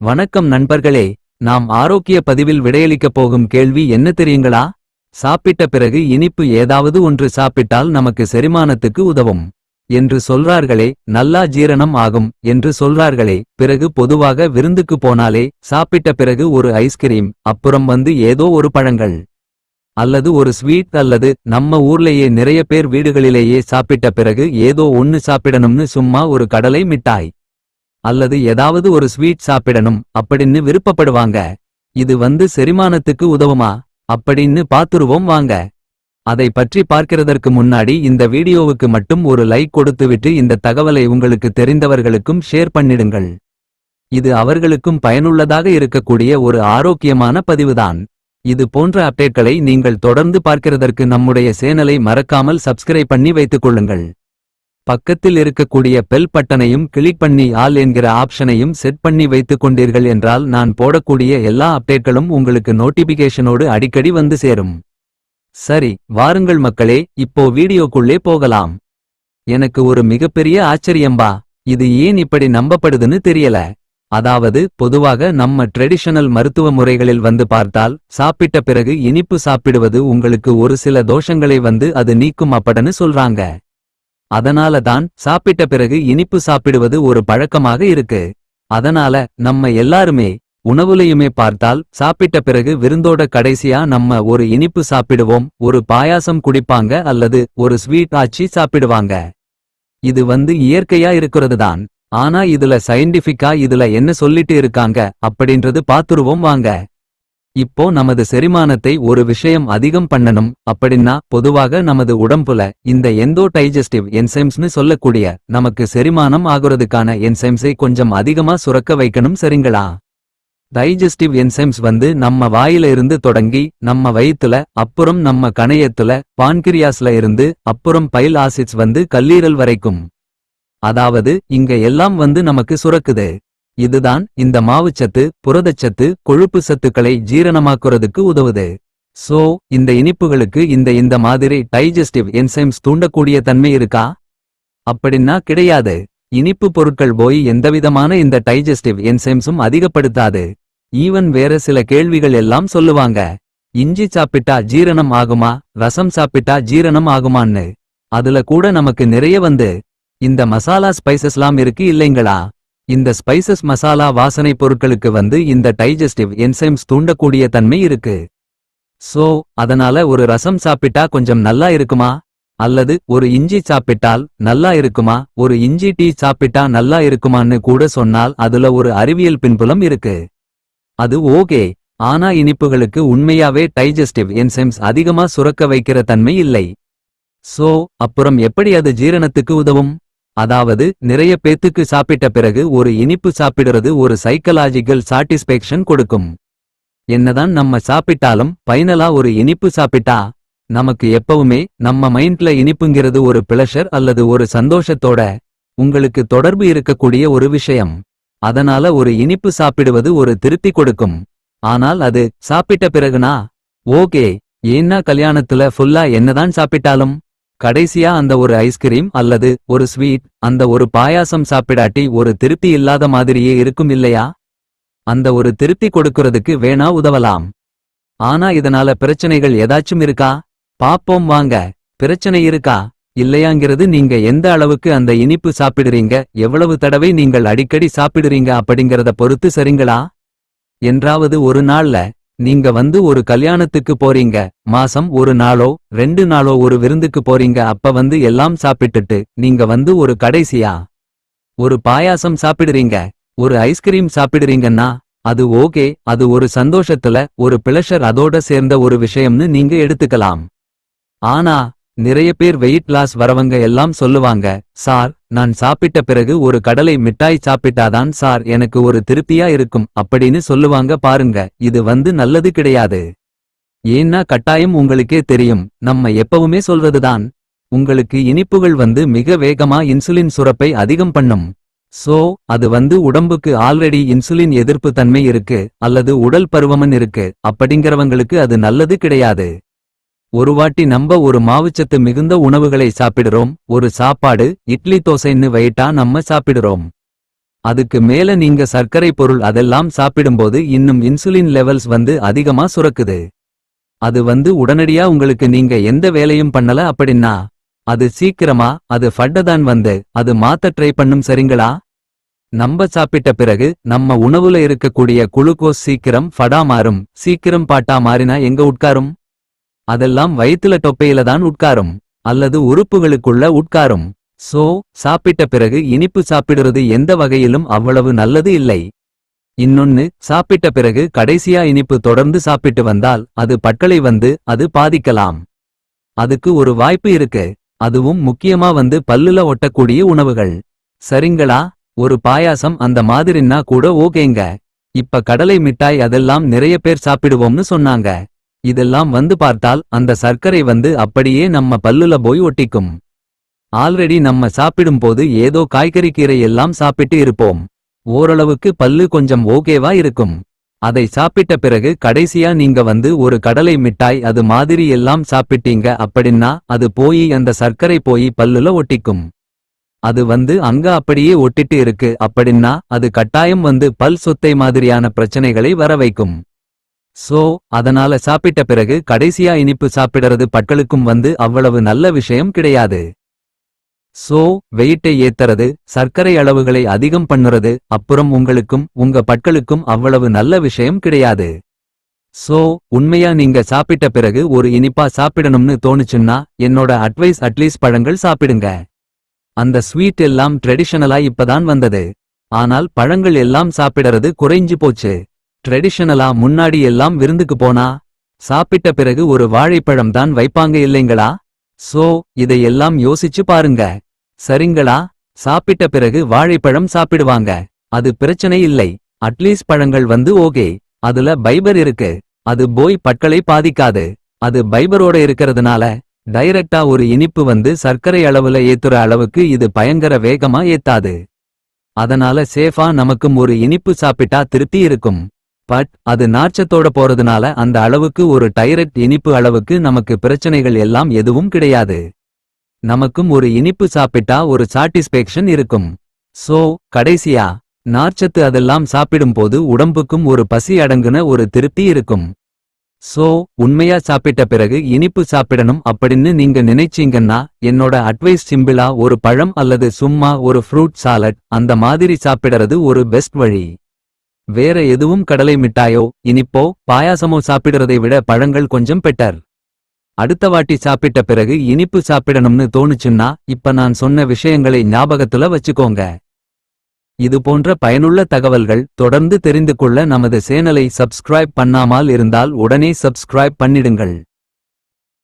வணக்கம் நண்பர்களே நாம் ஆரோக்கிய பதிவில் விடையளிக்கப் போகும் கேள்வி என்ன தெரியுங்களா? சாப்பிட்ட பிறகு இனிப்பு ஏதாவது ஒன்று சாப்பிட்டால் நமக்கு செரிமானத்துக்கு உதவும். என்று சொல்றார்களே நல்லா ஜீரணம் ஆகும் என்று சொல்றார்களே பிறகு பொதுவாக விருந்துக்கு போனாலே சாப்பிட்ட பிறகு ஒரு ஐஸ்கிரீம் அப்புறம் வந்து ஏதோ ஒரு பழங்கள். அல்லது ஒரு ஸ்வீட் அல்லது நம்ம ஊர்லேயே நிறைய பேர் வீடுகளிலேயே சாப்பிட்ட பிறகு ஏதோ ஒன்னு சாப்பிடணும்னு சும்மா ஒரு கடலை மிட்டாய். அல்லது ஏதாவது ஒரு ஸ்வீட் சாப்பிடணும் அப்படின்னு விருப்பப்படுவாங்க. இது வந்து செரிமானத்துக்கு உதவுமா? அப்படின்னு பாத்துருவோம் வாங்க. அதை பற்றி பார்க்கிறதற்கு முன்னாடி இந்த வீடியோவுக்கு மட்டும் ஒரு லைக் கொடுத்துவிட்டு இந்த தகவலை உங்களுக்கு தெரிந்தவர்களுக்கும் ஷேர் பண்ணிடுங்கள். இது அவர்களுக்கும் பயனுள்ளதாக இருக்கக்கூடிய ஒரு ஆரோக்கியமான பதிவுதான். இது போன்ற அப்டேட்களை நீங்கள் தொடர்ந்து பார்க்கிறதற்கு நம்முடைய சேனலை மறக்காமல் சப்ஸ்கிரைப் பண்ணி வைத்துக் கொள்ளுங்கள். பக்கத்தில் இருக்கக்கூடிய பெல் பட்டனையும் கிளிக் பண்ணி ஆல் என்கிற ஆப்ஷனையும் செட் பண்ணி வைத்துக் கொண்டீர்கள் என்றால் நான் போடக்கூடிய எல்லா அப்டேட்களும் உங்களுக்கு நோட்டிபிகேஷனோடு அடிக்கடி வந்து சேரும். சரி வாருங்கள் மக்களே இப்போ வீடியோக்குள்ளே போகலாம். எனக்கு ஒரு மிகப்பெரிய ஆச்சரியம்பா இது ஏன் இப்படி நம்பப்படுதுன்னு தெரியல. அதாவது பொதுவாக நம்ம ட்ரெடிஷனல் மருத்துவ முறைகளில் வந்து பார்த்தால் சாப்பிட்ட பிறகு இனிப்பு சாப்பிடுவது உங்களுக்கு ஒரு சில தோஷங்களை வந்து அது நீக்கும் அப்படன்னு சொல்றாங்க. அதனால தான் சாப்பிட்ட பிறகு இனிப்பு சாப்பிடுவது ஒரு பழக்கமாக இருக்கு. அதனால நம்ம எல்லாருமே உணவுலையுமே பார்த்தால் சாப்பிட்ட பிறகு விருந்தோட கடைசியா நம்ம ஒரு இனிப்பு சாப்பிடுவோம் ஒரு பாயாசம் குடிப்பாங்க அல்லது ஒரு ஸ்வீட் ஆச்சி சாப்பிடுவாங்க. இது வந்து இயற்கையா இருக்கிறது தான் ஆனா இதுல சயின்டிபிக்கா இதுல என்ன சொல்லிட்டு இருக்காங்க அப்படின்றது பாத்துருவோம் வாங்க. இப்போ நமது செரிமானத்தை ஒரு விஷயம் அதிகம் பண்ணணும் அப்படின்னா பொதுவாக நமது உடம்புல இந்த எந்தோ டைஜஸ்டிவ் என்சைம்ஸ்னு சொல்லக்கூடிய நமக்கு செரிமானம் ஆகுறதுக்கான என்சைம்ஸை கொஞ்சம் அதிகமா சுரக்க வைக்கணும் சரிங்களா? டைஜஸ்டிவ் என்சைம்ஸ் வந்து நம்ம வாயில இருந்து தொடங்கி நம்ம வயித்துல அப்புறம் நம்ம கணையத்துல பான்கிரியாஸ்ல இருந்து அப்புறம் பைல் ஆசிட்ஸ் வந்து கல்லீரல் வரைக்கும். அதாவது இங்க எல்லாம் வந்து நமக்கு சுரக்குது. இதுதான் இந்த மாவுச்சத்து புரதச்சத்து கொழுப்பு சத்துக்களை ஜீரணமாக்குறதுக்கு உதவுது. சோ இந்த இனிப்புகளுக்கு இந்த இந்த மாதிரி டைஜஸ்டிவ் என்சைம்ஸ் தூண்டக்கூடிய தன்மை இருக்கா? அப்படின்னா கிடையாது. இனிப்பு பொருட்கள் போய் எந்தவிதமான இந்த டைஜஸ்டிவ் என்சைம்ஸும் அதிகப்படுத்தாது. ஈவன் வேற சில கேள்விகள் எல்லாம் சொல்லுவாங்க. இஞ்சி சாப்பிட்டா ஜீரணம் ஆகுமா? ரசம் சாப்பிட்டா ஜீரணம் ஆகுமான்னு. அதுல கூட நமக்கு நிறைய வந்து. இந்த மசாலா ஸ்பைசஸ்லாம் இருக்கு இல்லைங்களா? இந்த ஸ்பைசஸ் மசாலா வாசனை பொருட்களுக்கு வந்து இந்த டைஜஸ்டிவ் என்சைம்ஸ் தூண்டக்கூடிய தன்மை இருக்கு. சோ அதனால ஒரு ரசம் சாப்பிட்டா கொஞ்சம் நல்லா இருக்குமா? அல்லது ஒரு இஞ்சி சாப்பிட்டால் நல்லா இருக்குமா? ஒரு இஞ்சி டீ சாப்பிட்டா நல்லா இருக்குமான்னு கூட சொன்னால் அதுல ஒரு அறிவியல் பின்புலம் இருக்கு. அது ஓகே ஆனா இனிப்புகளுக்கு உண்மையாவே டைஜஸ்டிவ் என்சைம்ஸ் அதிகமா சுரக்க வைக்கிற தன்மை இல்லை. சோ அப்புறம் எப்படி அது ஜீரணத்துக்கு உதவும்? அதாவது நிறைய பேத்துக்கு சாப்பிட்ட பிறகு ஒரு இனிப்பு சாப்பிடுறது ஒரு சைக்கலாஜிக்கல் சாட்டிஸ்பேக்ஷன் கொடுக்கும். என்னதான் நம்ம சாப்பிட்டாலும் பைனலா ஒரு இனிப்பு சாப்பிட்டா நமக்கு எப்பவுமே நம்ம மைண்ட்ல இனிப்புங்கிறது ஒரு பிளஷர் அல்லது ஒரு சந்தோஷத்தோட உங்களுக்கு தொடர்பு இருக்கக்கூடிய ஒரு விஷயம். அதனால ஒரு இனிப்பு சாப்பிடுவது ஒரு திருப்தி கொடுக்கும். ஆனால் அது சாப்பிட்ட பிறகுனா ஓகே ஏன்னா கல்யாணத்துல ஃபுல்லா என்னதான் சாப்பிட்டாலும் கடைசியா அந்த ஒரு ஐஸ்கிரீம் அல்லது ஒரு ஸ்வீட் அந்த ஒரு பாயாசம் சாப்பிடாட்டி ஒரு திருப்தி இல்லாத மாதிரியே இருக்கும் இல்லையா? அந்த ஒரு திருப்தி கொடுக்கறதுக்கு வேணா உதவலாம். ஆனா இதனால பிரச்சனைகள் ஏதாச்சும் இருக்கா? பாப்போம் வாங்க. பிரச்சனை இருக்கா? இல்லையாங்கிறது நீங்க எந்த அளவுக்கு அந்த இனிப்பு சாப்பிடுறீங்க? எவ்வளவு தடவை நீங்கள் அடிக்கடி சாப்பிடுறீங்க அப்படிங்கறத பொறுத்து சரிங்களா? என்றாவது ஒரு நாள்ல நீங்க வந்து ஒரு கல்யாணத்துக்கு போறீங்க. மாசம் ஒரு நாளோ ரெண்டு நாளோ ஒரு விருந்துக்கு போறீங்க. அப்ப வந்து எல்லாம் சாப்பிட்டுட்டு நீங்க வந்து ஒரு கடைசியா ஒரு பாயாசம் சாப்பிடுறீங்க. ஒரு ஐஸ்கிரீம் சாப்பிடுறீங்கன்னா அது ஓகே அது ஒரு சந்தோஷத்துல ஒரு பிளஷர் அதோட சேர்ந்த ஒரு விஷயம்னு நீங்க எடுத்துக்கலாம். ஆனா நிறைய பேர் வெயிட் லாஸ் வரவங்க எல்லாம் சொல்லுவாங்க சார் நான் சாப்பிட்ட பிறகு ஒரு கடலை மிட்டாய் சாப்பிட்டாதான் சார் எனக்கு ஒரு திருப்தியா இருக்கும் அப்படின்னு சொல்லுவாங்க பாருங்க இது வந்து நல்லது கிடையாது. ஏன்னா கட்டாயம் உங்களுக்கே தெரியும் நம்ம எப்பவுமே சொல்றதுதான் உங்களுக்கு இனிப்புகள் வந்து மிக வேகமா இன்சுலின் சுரப்பை அதிகம் பண்ணும். சோ அது வந்து உடம்புக்கு ஆல்ரெடி இன்சுலின் எதிர்ப்பு தன்மை இருக்கு அல்லது உடல் பருவமன் இருக்கு அப்படிங்கிறவங்களுக்கு அது நல்லது கிடையாது. ஒரு வாட்டி நம்ப ஒரு மாவுச்சத்து மிகுந்த உணவுகளை சாப்பிடுறோம் ஒரு சாப்பாடு இட்லி தோசைன்னு வயிட்டா நம்ம சாப்பிடுறோம். அதுக்கு மேல நீங்க சர்க்கரை பொருள் அதெல்லாம் சாப்பிடும்போது இன்னும் இன்சுலின் லெவல்ஸ் வந்து அதிகமா சுரக்குது. அது வந்து உடனடியா உங்களுக்கு நீங்க எந்த வேலையும் பண்ணல அப்படின்னா அது சீக்கிரமா அது ஃபட்டதான் வந்து அது மாத்த ட்ரை பண்ணும் சரிங்களா? நம்ம சாப்பிட்ட பிறகு நம்ம உணவுல இருக்கக்கூடிய குளுக்கோஸ் சீக்கிரம் ஃபடா மாறும் சீக்கிரம் பாட்டா மாறினா எங்க உட்காரும்? அதெல்லாம் வயித்துல தொப்பையில தான் உட்காரும் அல்லது உறுப்புகளுக்குள்ள உட்காரும். சோ சாப்பிட்ட பிறகு இனிப்பு சாப்பிடுறது எந்த வகையிலும் அவ்வளவு நல்லது இல்லை. இன்னொன்னு சாப்பிட்ட பிறகு கடைசியா இனிப்பு தொடர்ந்து சாப்பிட்டு வந்தால் அது பட்களை வந்து அது பாதிக்கலாம். அதுக்கு ஒரு வாய்ப்பு இருக்கு. அதுவும் முக்கியமா வந்து பல்லுல ஒட்டக்கூடிய உணவுகள். சரிங்களா? ஒரு பாயாசம் அந்த மாதிரின்னா கூட ஓகேங்க. இப்ப கடலை மிட்டாய் அதெல்லாம் நிறைய பேர் சாப்பிடுவோம்னு சொன்னாங்க. இதெல்லாம் வந்து பார்த்தால் அந்த சர்க்கரை வந்து அப்படியே நம்ம பல்லுல போய் ஒட்டிக்கும். ஆல்ரெடி நம்ம சாப்பிடும்போது ஏதோ காய்கறி கீரை எல்லாம் சாப்பிட்டு இருப்போம். ஓரளவுக்கு பல்லு கொஞ்சம் ஓகேவா இருக்கும். அதை சாப்பிட்ட பிறகு கடைசியா நீங்க வந்து ஒரு கடலை மிட்டாய் அது மாதிரி எல்லாம் சாப்பிட்டீங்க அப்படின்னா அது போய் அந்த சர்க்கரை போய் பல்லுல ஒட்டிக்கும். அது வந்து அங்க அப்படியே ஒட்டிட்டு இருக்கு அப்படின்னா அது கட்டாயம் வந்து பல் சொத்தை மாதிரியான பிரச்சனைகளை வர வைக்கும் சோ அதனால சாப்பிட்ட பிறகு கடைசியா இனிப்பு சாப்பிடுறது பட்களுக்கும் வந்து அவ்வளவு நல்ல விஷயம் கிடையாது. சோ வெயிட்டை ஏத்தறது சர்க்கரை அளவுகளை அதிகம் பண்ணுறது அப்புறம் உங்களுக்கும் உங்க பட்களுக்கும் அவ்வளவு நல்ல விஷயம் கிடையாது. சோ உண்மையா நீங்க சாப்பிட்ட பிறகு ஒரு இனிப்பா சாப்பிடணும்னு தோணுச்சுன்னா என்னோட அட்வைஸ் அட்லீஸ்ட் பழங்கள் சாப்பிடுங்க. அந்த ஸ்வீட் எல்லாம் ட்ரெடிஷனலா இப்பதான் வந்தது. ஆனால் பழங்கள் எல்லாம் சாப்பிடறது குறைஞ்சு போச்சு. ட்ரெடிஷனலா முன்னாடி எல்லாம் விருந்துக்கு போனா சாப்பிட்ட பிறகு ஒரு வாழைப்பழம் தான் வைப்பாங்க இல்லைங்களா? சோ இதையெல்லாம் யோசிச்சு பாருங்க. சரிங்களா? சாப்பிட்ட பிறகு வாழைப்பழம் சாப்பிடுவாங்க. அது பிரச்சனை இல்லை. அட்லீஸ்ட் பழங்கள் வந்து ஓகே. அதுல பைபர் இருக்கு. அது போய் பற்களை பாதிக்காது. அது பைபரோட இருக்கறதுனால டைரக்டா ஒரு இனிப்பு வந்து சர்க்கரை அளவுல ஏத்துற அளவுக்கு இது பயங்கர வேகமா ஏத்தாது. அதனால சேஃபா நமக்கும் ஒரு இனிப்பு சாப்பிட்டா திருப்தி இருக்கும். பட் அது நார்ச்சத்தோட போறதுனால அந்த அளவுக்கு ஒரு டைரக்ட் இனிப்பு அளவுக்கு நமக்கு பிரச்சனைகள் எல்லாம் எதுவும் கிடையாது. நமக்கும் ஒரு இனிப்பு சாப்பிட்டா ஒரு சாட்டிஸ்பேக்ஷன் இருக்கும். சோ கடைசியா நார்ச்சத்து அதெல்லாம் சாப்பிடும்போது உடம்புக்கும் ஒரு பசி அடங்குன ஒரு திருப்தி இருக்கும். சோ உண்மையா சாப்பிட்ட பிறகு இனிப்பு சாப்பிடணும் அப்படின்னு நீங்க நினைச்சீங்கன்னா என்னோட அட்வைஸ் சிம்பிளா ஒரு பழம் அல்லது சும்மா ஒரு ஃப்ரூட் சாலட் அந்த மாதிரி சாப்பிடறது ஒரு பெஸ்ட் வழி. வேற எதுவும் கடலை மிட்டாயோ இனிப்போ பாயாசமோ சாப்பிடுறதை விட பழங்கள் கொஞ்சம் பெட்டர். அடுத்த வாட்டி சாப்பிட்ட பிறகு இனிப்பு சாப்பிடணும்னு தோணுச்சுன்னா இப்ப நான் சொன்ன விஷயங்களை ஞாபகத்துல வச்சுக்கோங்க. இது போன்ற பயனுள்ள தகவல்கள் தொடர்ந்து தெரிந்து கொள்ள நமது சேனலை சப்ஸ்கிரைப் பண்ணாமல் இருந்தால் உடனே சப்ஸ்கிரைப் பண்ணிடுங்கள்.